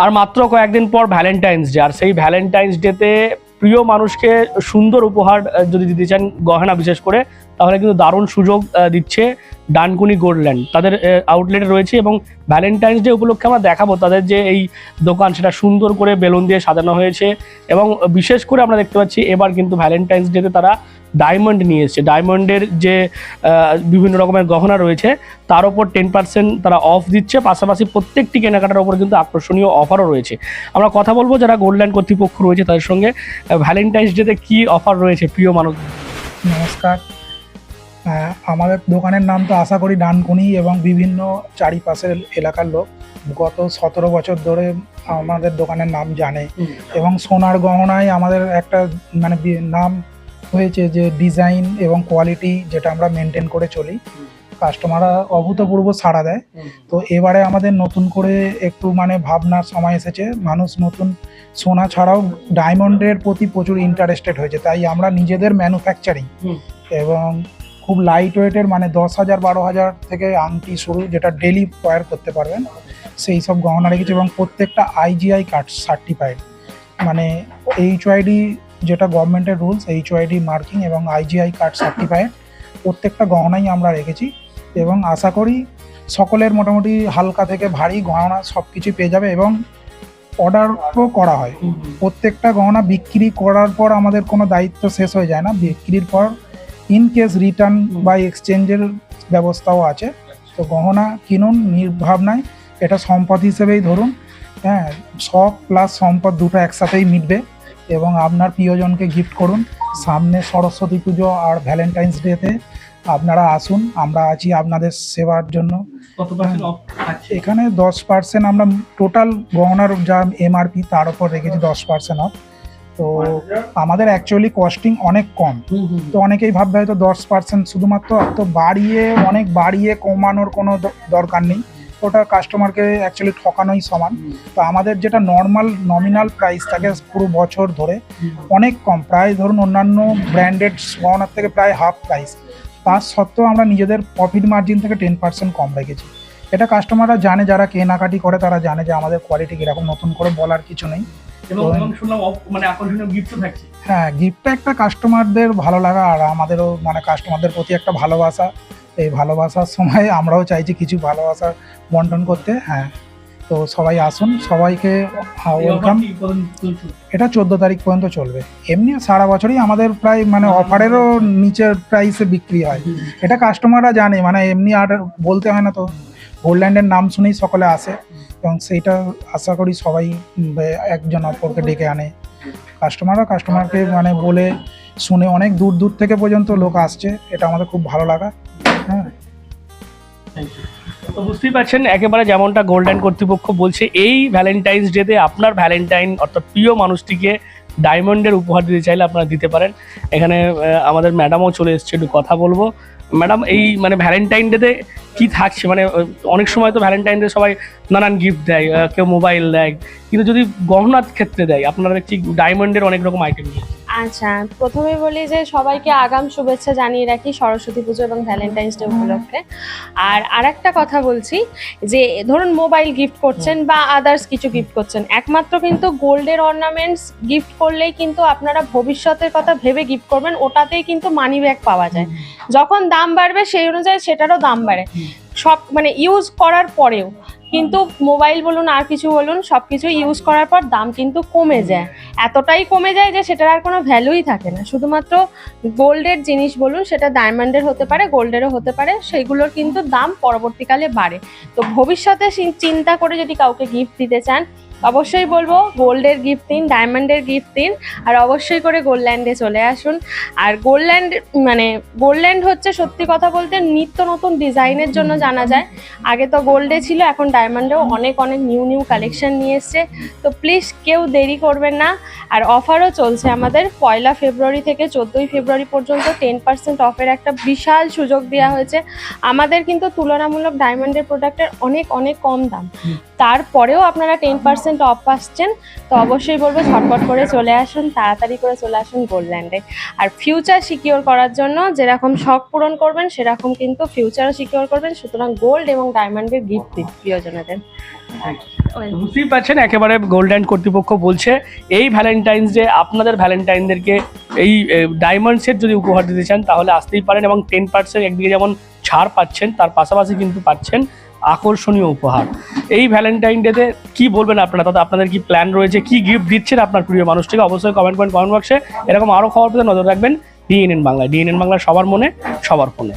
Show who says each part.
Speaker 1: আর মাত্র কয়েকদিন পর ভ্যালেন্টাইন্স ডে আর সেই ভ্যালেন্টাইন্স ডেতে প্রিয় মানুষকে সুন্দর উপহার যদি দিতে চান গহনা বিশেষ করে তাহলে কিন্তু দারুণ সুযোগ দিচ্ছে ডানকুনি গোল্ডল্যান্ড। তাদের আউটলেটে রয়েছে এবং ভ্যালেন্টাইন্স ডে উপলক্ষে আমরা দেখাবো তাদের যে এই দোকান, সেটা সুন্দর করে বেলুন দিয়ে সাজানো হয়েছে এবং বিশেষ করে আমরা দেখতে পাচ্ছি এবার কিন্তু ভ্যালেন্টাইন্স ডেতে তারা ডায়মন্ড নিয়ে এসছে। ডায়মন্ডের যে বিভিন্ন রকমের গহনা রয়েছে, তার ওপর টেন পার্সেন্ট তারা অফ দিচ্ছে। পাশাপাশি প্রত্যেকটি কেনাকাটার ওপর কিন্তু আকর্ষণীয় অফারও রয়েছে। আমরা কথা বলব যারা গোল্ডল্যান্ড কর্তৃপক্ষ রয়েছে তাদের সঙ্গে ভ্যালেন্টাইন্স ডেতে কি অফার রয়েছে প্রিয় মানুষ?
Speaker 2: নমস্কার। আমাদের দোকানের নাম তো আশা করি ডানকুনি এবং বিভিন্ন চারিপাশের এলাকার লোক। গত সতেরো বছর ধরে আমাদের দোকানের নাম জানে। এবং সোনার গহনায় আমাদের একটা মানে নাম হয়েছে যে ডিজাইন এবং কোয়ালিটি যেটা আমরা মেনটেন করে চলি। কাস্টমাররা অভূতপূর্ব সাড়া দেয়। তো এবারে আমাদের নতুন করে একটু মানে ভাবনার সময় এসেছে। মানুষ নতুন সোনা ছাড়াও ডায়মন্ডের প্রতি প্রচুর ইন্টারেস্টেড হয়েছে। তাই আমরা নিজেদের ম্যানুফ্যাকচারিং এবং খুব লাইট ওয়েটের মানে দশ হাজার বারো হাজার থেকে আংটি শুরু যেটা ডেলি ওয়্যার করতে পারবেন। সেই সব গহনা রেখেছি এবং প্রত্যেকটা আইজিআই কার্ড সার্টিফাইড মানে এইচ ওয়াইডি যেটা গভর্নমেন্টের রুলস এইচ ওয়াইডি মার্কিং এবং আইজিআই কার্ড সার্টিফাইড প্রত্যেকটা গহনাই আমরা রেখেছি। এবং আশা করি সকলের মোটামুটি হালকা থেকে ভারী গহনা সব কিছুই পেয়ে যাবে এবং অর্ডারও করা হয়। প্রত্যেকটা গহনা বিক্রি করার পর আমাদের কোনো দায়িত্ব শেষ হয়ে যায় না। বিক্রির পর ইন কেস রিটার্ন বা এক্সচেঞ্জের ব্যবস্থাও আছে। তো গহনা কিনুন নির্ভাবনায় এটা সম্পদ হিসেবেই ধরুন। হ্যাঁ শখ প্লাস সম্পদ দুটো একসাথেই মিটবে এবং আপনার প্রিয়জনকে গিফট করুন। সামনে সরস্বতী পুজো আর ভ্যালেন্টাইন্স ডেতে আপনারা আসুন আমরা আছি আপনাদের সেবার জন্য।
Speaker 1: আছে?
Speaker 2: এখানে দশ পার্সেন্ট আমরা টোটাল গহনার যা এমআরপি তার উপর রেখেছি দশ পার্সেন্ট অফ তো আমাদের অ্যাকচুয়ালি কস্টিং অনেক কম। তো অনেকেই ভাববে হয়তো দশ পার্সেন্ট শুধুমাত্র তো বাড়িয়ে অনেক বাড়িয়ে কমানোর কোনো দরকার নেই। ওটা কাস্টমারকে অ্যাকচুয়ালি ঠকানোই সমান। তো আমাদের যেটা নর্মাল নমিনাল প্রাইস থাকে পুরো বছর ধরে অনেক কম। প্রায় ধরুন অন্যান্য ব্র্যান্ডেড গহনার থেকে প্রায় হাফ প্রাইস তার সত্ত্বেও আমরা নিজেদের প্রফিট মার্জিন থেকে টেন পার্সেন্ট কম রেখেছি। এটা কাস্টমাররা জানে যারা কেনাকাটি করে তারা জানে যে আমাদের কোয়ালিটি কীরকম নতুন করে বলার কিছু নেই।
Speaker 1: মানে
Speaker 2: হ্যাঁ গিফটটা একটা কাস্টমারদের ভালো লাগা আর আমাদেরও মানে কাস্টমারদের প্রতি একটা ভালোবাসা। এই ভালোবাসার সময় আমরাও চাইছি কিছু ভালোবাসা বন্টন করতে হ্যাঁ। তো সবাই আসুন সবাইকে ওয়েলকাম এটা চোদ্দ তারিখ পর্যন্ত চলবে। এমনি সারা বছরই আমাদের প্রায় মানে অফারেরও নিচের প্রাইসে বিক্রি হয়। এটা কাস্টমাররা জানে মানে এমনি আর বলতে হয় না তো। গোল্ডল্যান্ডের নাম শুনেই সকলে আসে। এবং সেইটা আশা করি সবাই একজন অপরকে ডেকে আনে। কাস্টমাররা কাস্টমারকে মানে বলে শুনে অনেক দূর দূর থেকে পর্যন্ত লোক আসছে। এটা আমাদের খুব ভালো লাগা। হ্যাঁ।
Speaker 1: তো বুঝতেই পারছেন, একেবারে যেমনটা গোল্ডেন কর্তৃপক্ষ বলছে, এই ভ্যালেন্টাইন্স ডেতে আপনার ভ্যালেন্টাইন অর্থাৎ প্রিয় মানুষটিকে ডায়মন্ডের উপহার দিতে চাইলে আপনারা দিতে পারেন। এখানে আমাদের ম্যাডামও চলে এসছে, একটু কথা বলব। ম্যাডাম, এই মানে ভ্যালেন্টাইন ডেতে কি থাকছে? মানে অনেক সময় তো ভ্যালেন্টাইন ডে সবাই নানান গিফট দেয় কেউ মোবাইল দেয়। কিন্তু যদি গহনার ক্ষেত্রে দেয়, আপনারা দেখছি ডায়মন্ডের অনেক রকম আইটেম
Speaker 3: আচ্ছা প্রথমে বলি যে সবাইকে আগাম শুভেচ্ছা জানিয়ে রাখি সরস্বতী পুজো এবং ভ্যালেন্টাইন্স ডে উপলক্ষে। আর আরেকটা কথা বলছি যে, ধরুন মোবাইল গিফট করছেন বা আদার্স কিছু গিফট করছেন, একমাত্র কিন্তু গোল্ডের অর্নামেন্টস গিফট করলেই কিন্তু আপনারা ভবিষ্যতের কথা ভেবে গিফট করবেন, ওটাতেই কিন্তু মানি ব্যাগ পাওয়া যায়। যখন দাম বাড়বে সেই অনুযায়ী সেটারও দাম বাড়ে। সব মানে ইউজ করার পরেও কিন্তু মোবাইল বলুন, আর কিছু বলুন সব কিছু ইউজ করার পর দাম কিন্তু কমে যায়। এতটাই কমে যায় যে সেটার আর কোনো ভ্যালুই থাকে না। শুধুমাত্র গোল্ডের জিনিস বলুন, সেটা ডায়মন্ডের হতে পারে গোল্ডেরও হতে পারে, সেগুলোর কিন্তু দাম পরবর্তীকালে বাড়ে। তো ভবিষ্যতে চিন্তা করে যদি কাউকে গিফট দিতে চান অবশ্যই বলব, গোল্ডের গিফট দিন ডায়মন্ডের গিফট দিন, আর অবশ্যই করে গোল্ডল্যান্ডে চলে আসুন। আর গোল্ডল্যান্ড মানে গোল্ডল্যান্ড হচ্ছে সত্যি কথা বলতে নিত্য নতুন ডিজাইনের জন্য জানা যায়। আগে তো গোল্ডে ছিল, এখন ডায়মন্ডেও অনেক অনেক নিউ নিউ কালেকশন নিয়ে এসছে। তো প্লিজ কেউ দেরি করবেন না। আর অফারও চলছে আমাদের। পয়লা ফেব্রুয়ারি থেকে চোদ্দোই ফেব্রুয়ারি পর্যন্ত টেন পার্সেন্ট অফের একটা বিশাল সুযোগ দেওয়া হয়েছে। আমাদের কিন্তু তুলনামূলক ডায়মন্ডের প্রোডাক্টের অনেক অনেক কম দাম। তারপরেও আপনারা টেন পার্সেন্ট অফ পাচ্ছেন তো অবশ্যই বলব ঝটপট করে চলে আসুন, তাড়াতাড়ি করে চলে আসুন গোল্ডল্যান্ডে আর ফিউচার সিকিওর করার জন্য যেরকম শখ পূরণ করবেন, সেরকম কিন্তু ফিউচারও সিকিওর করবেন, সুতরাং গোল্ড এবং ডায়মন্ডের গিফট দিন প্রিয়জনদের।
Speaker 1: বুঝতেই পারছেন একেবারে গোল্ডেন কর্তৃপক্ষ বলছে, এই ভ্যালেন্টাইন্স ডে আপনাদের ভ্যালেন্টাইনদেরকে এই ডায়মন্ড সেট যদি উপহার দিতে চান, তাহলে আসতেই পারেন এবং টেন পার্সেন্ট একদিকে যেমন ছাড় পাচ্ছেন, তার পাশাপাশি কিন্তু পাচ্ছেন আকর্ষণীয় উপহার। এই ভ্যালেন্টাইন ডেতে কি বলবেন আপনারা? তাতে আপনাদের কি প্ল্যান রয়েছে? কি গিফট দিচ্ছেন আপনার প্রিয় মানুষটিকে? অবশ্যই কমেন্ট করেন কমেন্ট বক্সে এরকম আরও খবর পেতে নজর রাখবেন ডিএনএন বাংলা ডিএনএন বাংলা সবার মনে, সবার ফোনে।